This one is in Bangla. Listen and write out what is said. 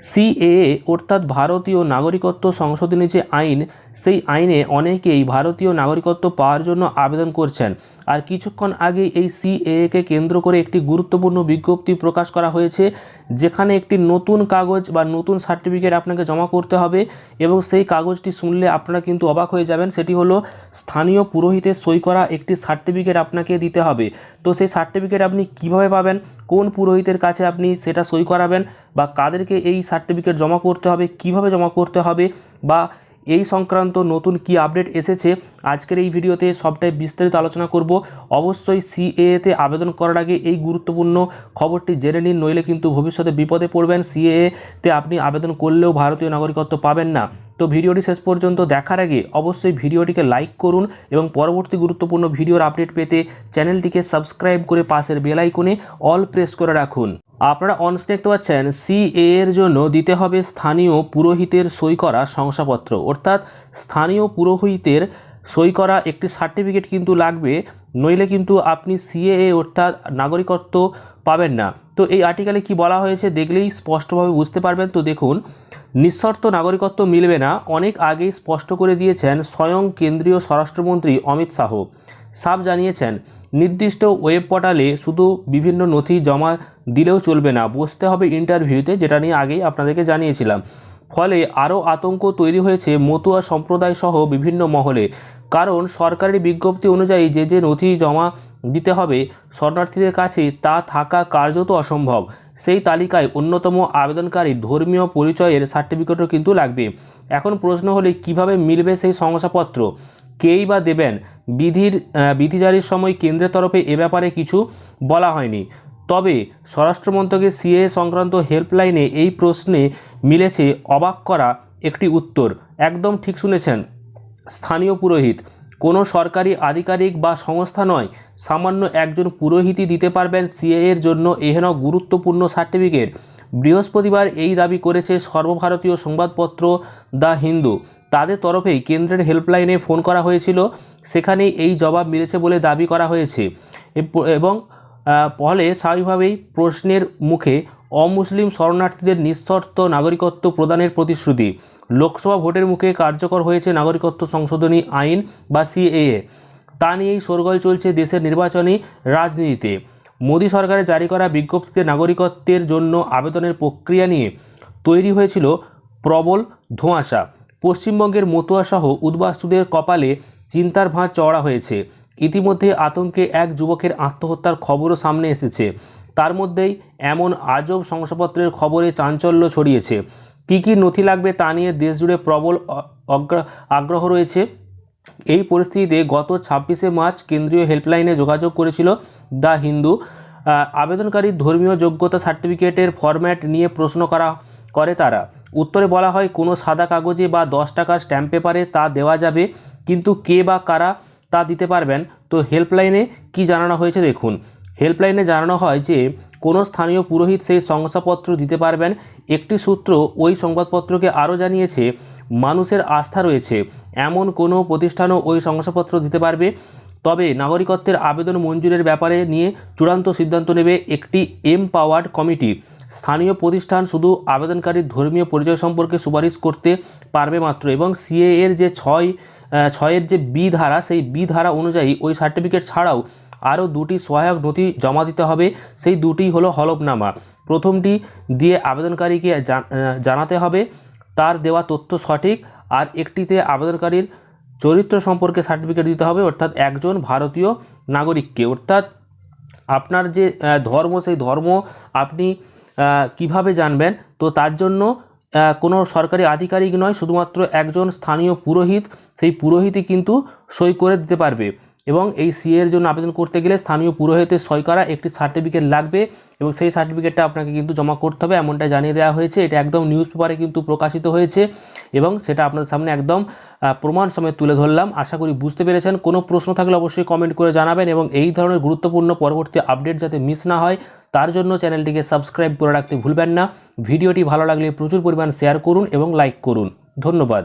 সিএএ, অর্থাৎ ভারতীয় নাগরিকত্ব সংশোধনী যে আইন, সেই আইনে অনেকেই ভারতীয় নাগরিকত্ব পাওয়ার জন্য আবেদন করছেন। আর কিছুক্ষণ আগে এই সিএএকে কেন্দ্র করে একটি গুরুত্বপূর্ণ বিজ্ঞপ্তি প্রকাশ করা হয়েছে, যেখানে একটি নতুন কাগজ বা নতুন সার্টিফিকেট আপনাকে জমা করতে হবে এবং সেই কাগজটি শুনলে আপনারা কিন্তু অবাক হয়ে যাবেন। সেটি হলো, স্থানীয় পুরোহিতের সই করা একটি সার্টিফিকেট আপনাকে দিতে হবে। তো সেই সার্টিফিকেট আপনি কীভাবে পাবেন? কোন পুরোহিতের কাছে আপনি সেটা সই করাবেন? বা কাদেরকে এই সার্টিফিকেট জমা করতে হবে? কীভাবে জমা করতে হবে? বা এই সংক্রান্ত নতুন কি আপডেট এসেছে আজকের এই ভিডিওতে সবটাই বিস্তারিত আলোচনা করব। অবশ্যই সিএএতে আবেদন করার আগে এই গুরুত্বপূর্ণ খবরটি জেনে নিন, নইলে কিন্তু ভবিষ্যতে বিপদে পড়বেন। সিএএতে আপনি আবেদন করলেও ভারতীয় নাগরিকত্ব পাবেন না। তো ভিডিওটি শেষ পর্যন্ত দেখার আগে অবশ্যই ভিডিওটিকে লাইক করুন এবং পরবর্তী গুরুত্বপূর্ণ ভিডিওর আপডেট পেতে চ্যানেলটিকে সাবস্ক্রাইব করে পাশের বেল আইকনে অল প্রেস করে রাখুন। আপনারা অনস দেখতে পাচ্ছেন সিএ এর জন্য দিতে হবে স্থানীয় পুরোহিতের সই করা শংসাপত্র। অর্থাৎ স্থানীয় পুরোহিতের সই করা একটি সার্টিফিকেট কিন্তু লাগবে, নইলে কিন্তু আপনি সিএএ অর্থাৎ নাগরিকত্ব পাবেন না। তো এই আর্টিকেলে কি বলা হয়েছে দেখলেই স্পষ্টভাবে বুঝতে পারবেন। তো দেখুন, নিঃশর্ত নাগরিকত্ব মিলবে না, অনেক আগেই স্পষ্ট করে দিয়েছেন স্বয়ং কেন্দ্রীয় স্বরাষ্ট্রমন্ত্রী অমিত শাহ। সাফ জানিয়েছেন নির্দিষ্ট ওয়েব পোর্টালে শুধু বিভিন্ন নথি জমা দিলেও চলবে না। বসতে হবে ইন্টারভিউতে যেটা নিয়ে আগেই আপনাদেরকে জানিয়েছিলাম। ফলে আরও আতঙ্ক তৈরি হয়েছে মতুয়া সম্প্রদায় সহ বিভিন্ন মহলে। কারণ সরকারি বিজ্ঞপ্তি অনুযায়ী যে যে নথি জমা দিতে হবে শরণার্থীদের কাছে, তা থাকা কার্যত অসম্ভব। সেই তালিকায় অন্যতম আবেদনকারী ধর্মীয় পরিচয়ের সার্টিফিকেটও কিন্তু লাগবে। এখন প্রশ্ন হলে, কীভাবে মিলবে সেই শংসাপত্র? কেই বা দেবেন? বিধির বিধি জারির সময় কেন্দ্রের তরফে এ ব্যাপারে কিছু বলা হয়নি। তবে স্বরাষ্ট্র মন্ত্রকের সিএ সংক্রান্ত হেল্পলাইনে এই প্রশ্নে মিলেছে অবাক করা একটি উত্তর। একদম ঠিক শুনেছেন স্থানীয় পুরোহিত। কোনো সরকারি আধিকারিক বা সংস্থা নয়, সামান্য একজন পুরোহিতই দিতে পারবেন সিএ এর জন্য এহেন গুরুত্বপূর্ণ সার্টিফিকেট। বৃহস্পতিবার এই দাবি করেছে সর্বভারতীয় সংবাদপত্র দ্য হিন্দু। তাদের তরফেই কেন্দ্রের হেল্পলাইনে ফোন করা হয়েছিল। সেখানেই এই জবাব মিলেছে বলে দাবি করা হয়েছে। এবং ফলে স্বাভাবিকভাবেই প্রশ্নের মুখে অমুসলিম শরণার্থীদের নিঃশর্ত নাগরিকত্ব প্রদানের প্রতিশ্রুতি। লোকসভা ভোটের মুখে কার্যকর হয়েছে নাগরিকত্ব সংশোধনী আইন বা সিএএ তা নিয়েই শোরগোল চলছে দেশের নির্বাচনী রাজনীতিতে। মোদী সরকারের জারি করা বিজ্ঞপ্তিতে নাগরিকত্বের জন্য আবেদনের প্রক্রিয়া নিয়ে তৈরি হয়েছিল প্রবল ধোঁয়াশা। পশ্চিমবঙ্গের মতুয়াসহ উদ্বাস্তুদের কপালে চিন্তার ভাঁজ চড়া হয়েছে। ইতিমধ্যে আতঙ্কে এক যুবকের আত্মহত্যার খবরও সামনে এসেছে। তার মধ্যেই এমন আজব শংসাপত্রের খবরে চাঞ্চল্য ছড়িয়েছে। কী কী নথি লাগবে তা নিয়ে দেশজুড়ে প্রবল আগ্রহ রয়েছে। এই পরিস্থিতিতে গত ছাব্বিশে মার্চ কেন্দ্রীয় হেল্পলাইনে যোগাযোগ করেছিল দ্য হিন্দু। আবেদনকারী ধর্মীয় যোগ্যতা সার্টিফিকেটের ফরম্যাট নিয়ে প্রশ্ন করা, করে তারা। উত্তরে বলা হয়, কোনো সাদা কাগজে বা দশ টাকার স্ট্যাম্প পেপারে তা দেওয়া যাবে, কিন্তু কে বা কারা তা দিতে পারবেন। তো হেল্পলাইনে কি জানানো হয়েছে দেখুন। হেল্পলাইনে জানানো হয় যে, কোনো স্থানীয় পুরোহিত সেই শংসাপত্র দিতে পারবেন। একটি সূত্র ওই সংবাদপত্রকে আরও জানিয়েছে, মানুষের আস্থা রয়েছে, এমন কোনো প্রতিষ্ঠানও ওই শংসাপত্র দিতে পারবে। তবে নাগরিকত্বের আবেদন মঞ্জুরের ব্যাপারে নিয়ে চূড়ান্ত সিদ্ধান্ত নেবে একটি এম পাওয়ার্ড কমিটি। স্থানীয় প্রতিষ্ঠান শুধু আবেদনকারীর ধর্মীয় পরিচয় সম্পর্কে সুপারিশ করতে পারবে মাত্র এবং সিএ এর যে ছয় ছয়ের যে বি ধারা, সেই বি ধারা অনুযায়ী ওই সার্টিফিকেট ছাড়াও আরও দুটি সহায়ক নথি জমা দিতে হবে। সেই দুটি হলো হলফনামা। প্রথমটি দিয়ে আবেদনকারীকে জানাতে হবে। তার দেওয়া তথ্য সঠিক। আর একটিতে আবেদনকারীর চরিত্র সম্পর্কে সার্টিফিকেট দিতে হবে, অর্থাৎ একজন ভারতীয় নাগরিককে। অর্থাৎ আপনার যে ধর্ম, সেই ধর্ম আপনি কীভাবে জানবেন? তো তার জন্য কোনো সরকারি আধিকারিক নয়, শুধুমাত্র একজন স্থানীয় পুরোহিত, সেই পুরোহিতই কিন্তু সই করে দিতে পারবে। এবং এই সিএ এর জন্য আবেদন করতে গেলে স্থানীয় পুরোহিতের সই করা একটি সার্টিফিকেট লাগবে এবং সেই সার্টিফিকেটটা আপনাকে কিন্তু জমা করতে হবে। এমনটা জানিয়ে দেওয়া হয়েছে। এটা একদম নিউজ পেপারে কিন্তু প্রকাশিত হয়েছে। এবং সেটা আপনাদের সামনে একদম প্রমাণ সময় তুলে ধরলাম। আশা করি বুঝতে পেরেছেন। কোনো প্রশ্ন থাকলে অবশ্যই কমেন্ট করে জানাবেন এবং এই ধরনের গুরুত্বপূর্ণ পরবর্তী আপডেট যাতে মিস না হয়, তার জন্য চ্যানেলটিকে সাবস্ক্রাইব করে রাখতে ভুলবেন না। ভিডিওটি ভালো লাগলে প্রচুর পরিমাণ শেয়ার করুন এবং লাইক করুন। ধন্যবাদ।